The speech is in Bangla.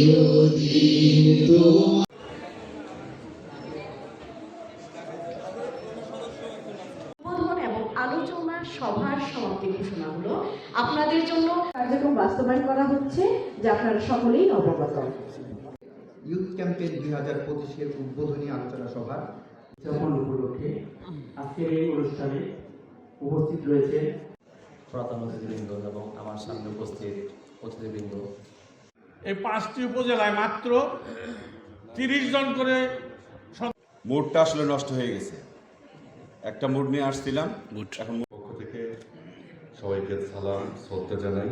Meu Deus. আলোচনা সভার সমাপ্তি ঘোষণা হলো আপনাদের জন্য কার্যক্রম বাস্তবায়ন করা হচ্ছে যা আপনারা সকলেই অবগত। ইউথ ক্যাম্পেইন দুই হাজার পঁচিশের উদ্বোধনী আলোচনা সভা উদযাপন উপলক্ষে আজকের এই অনুষ্ঠানে উপস্থিত রয়েছে প্রধান অতিথিবৃন্দ এবং আমার সামনে উপস্থিত অতিথিবৃন্দ। এই পাঁচটি উপজেলায় মাত্র তিরিশ জন করে মুডটা আসলে নষ্ট হয়ে গেছে। একটা মুড নিয়ে আসছিলাম। এখন পক্ষ থেকে সবাইকে সালাম শ্রদ্ধা জানাই।